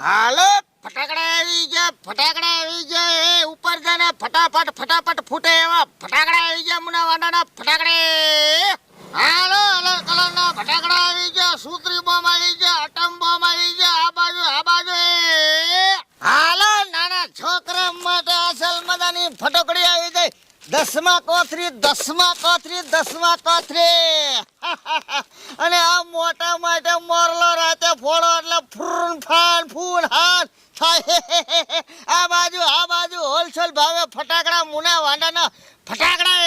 હાલો, ફટાકડા આવી ગયા, ફટાકડા આવી ગયા. એ ઉપર જાને ફટાફટ ફટાફટ ફૂટે એવા ફટાકડા આવી ગયા મુના વાડાના ફટાકડે. હાલો, અલગ કલરના ફટાકડા આવી ગયા, સૂત્રી બોમ્બ આવી ગયા અટમ બોમ્બ આવી ગયા, આ બાજુ આ બાજુ હાલો, નાના છોકરા માટે અસલ મજાની ફટકડી આવી ગઈ. દસમા કોથરી દસમા કોથરી દસમા કોથરી. અને આ મોટા માટે મોરલો રાતે ફોડો ફૂન ફાન ફૂન હાન થાય આ બાજુ આ બાજુ, હોલસેલ ભાવે ફટાકડા, મુના વાંડાના ફટાકડા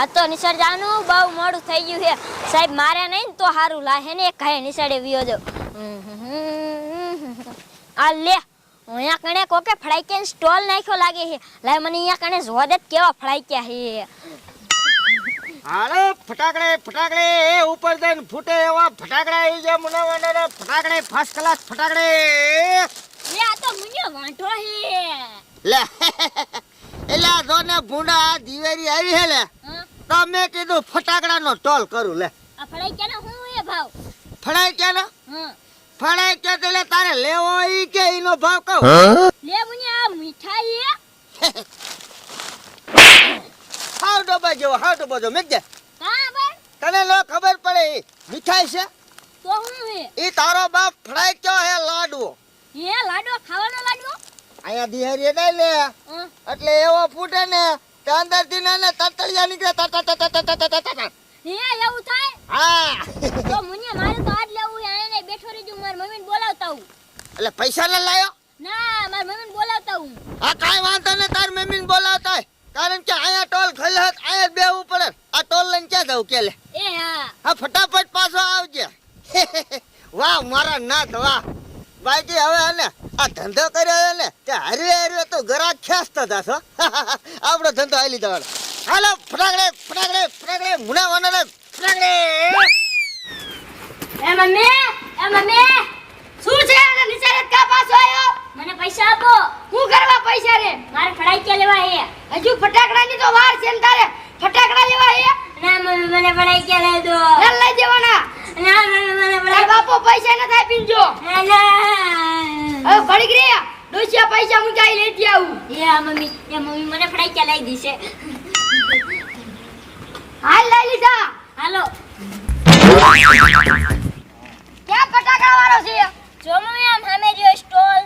આ તો નિસર જાનું બહુ મોડું થઈ ગયું છે. સાહેબ, મારે નહીં તો સારું લાહે ને કહે નિસળે વિયો જો આ લે અહીંયા કણે કોકે ફળાઈ સ્ટોલ નાખ્યો લાગે છે. લાય, મને અહીંયા કણે જોવા દે કેવા ફળાઈ છે. હાલો ફટાકડે ફટાકડે એ ઉપર જઈને ફૂટે એવા ફટાકડા આવી જાય મુનાવાના ને ફટાકડે ફર્સ્ટ ક્લાસ ફટાકડે. લે આ તો મુન્યો વાંઢો હે. લે એલા જોને ભૂંડા આ દિવેરી આવી હે લે. તો મેં કીધું ફટાકડાનો ટોલ કરું લે. આ ફળાઈ ક્યાંનો હું એ ભાવ? ફળાઈ ક્યાં ને ફળાઈ ક્યાં એટલે તારે લેવો ઈ કે ઈનો ભાવ કહું. લે મુન્યો આ મીઠાઈ હે. હાવ ડબ્બા જેવો હાવ ડબ્બા જેવો મેં દે તને લો ખબર પડે મીઠાઈ છે? તો હું હે? ઈ તારો બાપ ફ્રાય કયો હે લાડવો? હે લાડવો? ખાવાનો લાડવો? અહીંયા દિહારી દઈ લે. એટલે એવો ફૂટે ને કે અંદરથી ને તતલિયા નીકળે તત તત તત તત તત તત હે એવું થાય? હા. તો મુનિયા મારે તો આજ લેવું આને બેઠો રહેજો મારી મમ્મીને બોલાવતા હું એટલે પૈસા ને લાયો ના મારી મમ્મીને બોલાવતા હું આ કાંઈ વાંધો ને તાર મમ્મીને બોલાવતા હોય. કારણ કે અહીંયા ટોલ ખોલ્યો હોત, અહીંયા જ બેહવું પડે આ લઈને કે લે. હા. હા ફટાફટ પાછો આવજે. વાહ મારા નાથ વાહ. બાકી હવે અને આ ધંધો કર્યો છે ને તે હરવે હરવે તો ગરા ખ્યાસ થતા છો આપણો ધંધો હાલી જવાનો હાલો ફટાકડે ફટાકડે ફટાકડે મુના વાના ફટાકડે. એ મમ્મી એ મમ્મી શું છે? અને નિશાળે કા પાછો આવ્યો? મને પૈસા આપો. હું કરવા પૈસા રે? મારે ફળાઈ કે લેવા હે? હજુ ફટાકડાની તો વાર છે ને તારે. ફટાકડા લેવા હે? ના મમ્મી મને ફળાઈ ક્યાં લઈ દો ના લઈ દેવાના ના મમ્મી મને તાર બાપો પૈસા ન થાય પીંજો ના ના. હવે ઘડીક રે. ડોસિયા પૈસા હું જાય લેતી આવું. એ આ મમ્મી એ મમ્મી મને ફળાઈ ક્યાં લઈ દીશે હાલ લઈ લીધા. હાલો. ક્યાં ફટાકડા વાળો છે? જો મમ્મી આમ સામે જો સ્ટોલ.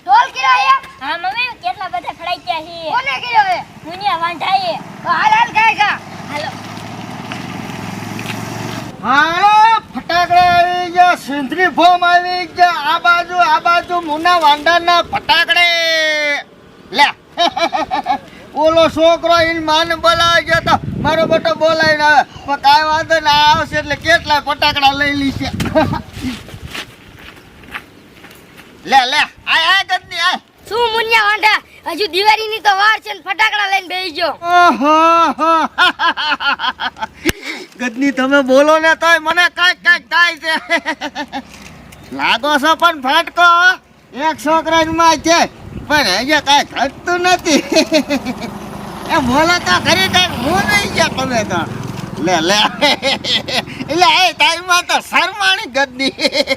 સ્ટોલ કર્યો હે હા મમ્મી કેટલા બધા ફળાઈ ગયા છે. કોને કર્યો હે મુનિયા વાંઢાએ. તો હાલ હાલ ખાય ખા. હાલો ફટાકડા આવી ગયા સિંધરી ફોમ આવી ગયા. આ બાજુ આ બાજુ મુના વાંડાના ફટાકડે. લે. ઓલો છોકરો એને માને બોલાવે ગયો તો મારો બેટો બોલાવીને આવે. પણ કાંઈ વાંધો ને આવશે એટલે કેટલા ફટાકડા લઈ લીશે લે લે. આય આય ગદની આય. શું મુનિયા વાંડા હજુ દિવાળીની તો વાર છે ને ફટાકડા લઈને બેસી ગયો. ઓહો ગદની તમે બોલો ને તોય મને કાંઈક કાંઈક થાય છે. લાગો છો પણ ફાટકો એક છોકરામાં છે. પણ અહીંયા કાંઈ ઘટતું નથી. એ બોલો તો ખરી કંઈક હું નહીં ગયા તમે તો? લે લે. એટલે એ તારીમાં તો શરમાણી ગદની.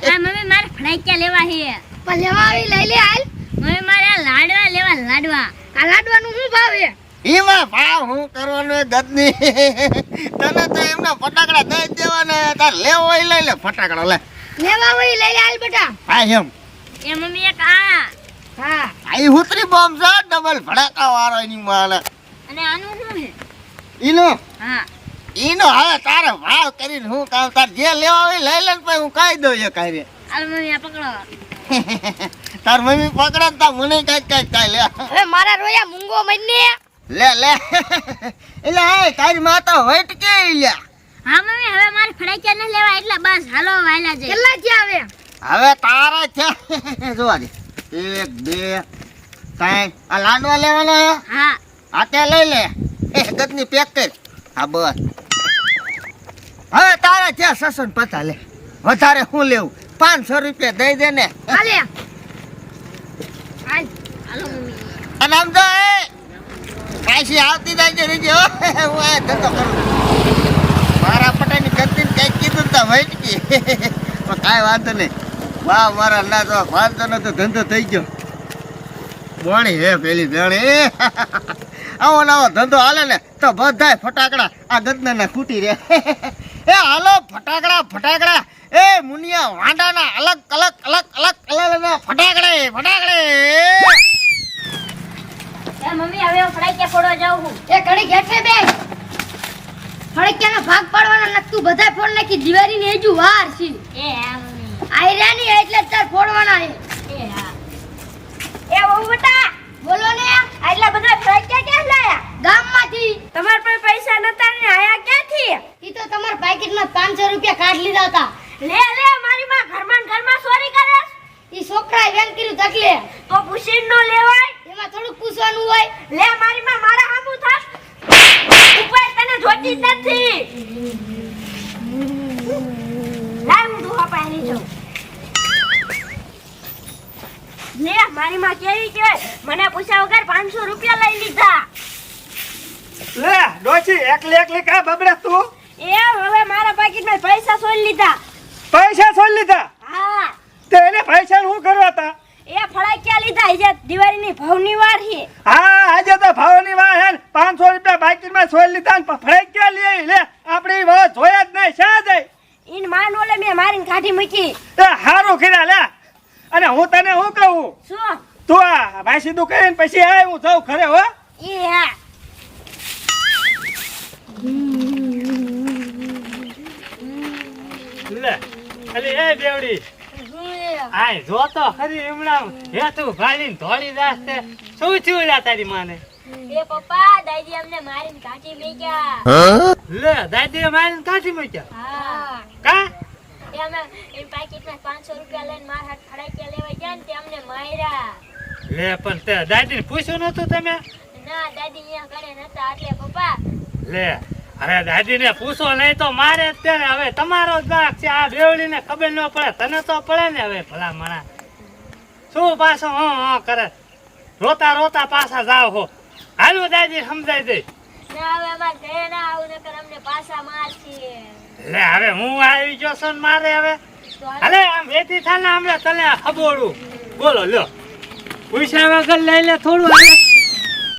આ મમ્મી મારે ફળાઈ લેવા છે પણ લેવા આવી લઈ લે હાલ. મમ્મી મારે આ લાડવા લેવા લાડવા. આ લાડવાનું શું ભાવ? હે એમાં ભાવ હું કરવાનો ગદની તને તો એમના ફટાકડા દઈ દેવાના તાર લેવો હોય લઈ લે ફટાકડા લે. લેવા હોય લઈ લે હાલ બેટા. હા એમ એ મમ્મી એક આ. હા. આ હુતરી બોમ્બ છે ડબલ ફટાકા વાળો એની માલે અને આનું શું છે? ઈનો? હા. ઈનો હવે તારે ભાવ કરીને હું કામ તાર જે લેવા હોય લઈ લે પછી હું કહી દઉં એ કાઈ રે. હાલ મમ્મી આ પકડો. તાર મમ્મી પકડે તાર મને કાંઈક કાંઈક કાંઈ લે. હવે મારા રોયા મૂંગો મઈને લે લે. એટલે હે તારી માતા વૈટ કે લ્યા? હા મમ્મી હવે મારે ફળાઈ ક્યાં ન લેવા એટલે બસ હાલો વાયલા જઈ કેટલા છે હવે? હવે તારા છે જોવા દે. એક બે ત્રણ. આ લાડવા લેવાના હે? હા. તે લઈ લે. એ ગતની પેક કર. હા બસ. હવે તારા છે સસન પતા લે. વધારે હું લેવું? પાંચસો રૂપિયા દઈ દે ને. હાલે. હાલો મમ્મી. અને આમ તો એ પાછી આવતી થાય છે મારા પટાની ગતિને કંઈક કીધું તો વૈટકી. પણ કાંઈ વાંધો નહીં. વાહ, મારા ના તો પાંચસો તો ધંધો થઈ ગયો. બોણી હે પેલી બેણી આવો ને ધંધો હાલે ને તો બધાય ફટાકડા આ ગદના ખૂટી રે એ હાલો, ફટાકડા ફટાકડા. એ મુનિયા વાંડાના અલગ અલગ અલગ અલગ અલગ ફટાકડે ફટાકડે. એ મમ્મી હવે હું ફડાઈ ફોડવા જાઉં છું. એ ઘડી ઘેઠે બે ફડક્યાનો ભાગ પાડવાનો નથી તું બધા ફોડ નાખી દિવાળીની હજુ વાર છે. એ હા મમ્મી. આયરાની એટલે તાર ફોડવાના છે એ હા. એ બહુ બેટા બોલો ને આટલા બધા ફડાઈ ક્યાં લાયા? ગામમાંથી. તમારા પાસે પૈસા નતા ને આયા ક્યાંથી? ઈ તો તમાર પાકીટમાં પાંચસો રૂપિયા કાઢ લીધા હતા. લે લે મારી માં ઘરમાં ઘરમાં ચોરી કરે ઈ છોકરાએ વેન કર્યું તકલે તો પૂછીન નો લેવાય. એમાં થોડું પૂછવાનું હોય. લે મારી માં મારા હામુ થાસ ઉપર તને જોતી નથી. લાવ હું દુહા પાણી જાઉં. લે મારી માં કેવી કે મને પૂછ્યા વગર પાંચસો રૂપિયા લઈ લીધા. લે ડોચી એકલી એકલી કા બબડે તું? એ હવે મારા પાકીટમાં પૈસા સોઈ લીધા. પૈસા છોડી લીધા? હા. તે એને પૈસા હું કરવા હતા એ ફળા ક્યાં લીધા? એ દિવાળીની ભાવની વાર છે. હા આજે તો ભાવની વાર હે પાંચસો રૂપિયા બાકીમાં છોડી લીધા ને ફળાઈ ક્યાં લઈ લે આપણે વાત જોયા જ નહીં શા જાય ઈન માન ઓલે મેં મારીને કાઢી મૂકી. એ હારું કર્યા લે. અને હું તને હું કહું? શું? તું આ ભાઈ સીધું કરીને પછી આય હું જાઉં ખરે હો. એ હા. લે અલી એ બેવડી. આય જો તો ખરી હમણાં હે તું ભાલીને ધોળી તે શું થયું લા તારી માને? એ પપ્પા દાદી અમને મારીને કાઢી મૂક્યા. લે દાદીએ મારીને કાઢી મૂક્યા? હા. કા? એ અમે એ પાકીટમાં પાંચસો રૂપિયા લઈને મારા હાથ ફડાક્યા લેવા ગયા ને તે અમને માર્યા. લે પણ તે દાદીને પૂછ્યું નતું તમે? ના દાદી અહીંયા ઘરે નતા એટલે પપ્પા લે હવે દાદીને પૂછો નહીં તો મારે જ તે ને હવે તમારો જ ભાગ છે. આ બેવડીને ખબર ન પડે તને તો પડે ને હવે ભલા મણા શું પાછો હં હં કરે. રોતા રોતા પાછા જાવ હો. હાલો દાદી સમજાઈ દે. ના ના લે હવે હું આવી ગયો છું મારે હવે? અરે અલે આમ વેતી થાને હમણાં તને ખબોડું. બોલો લ્યો. પૈસા વગર લઈ લે થોડું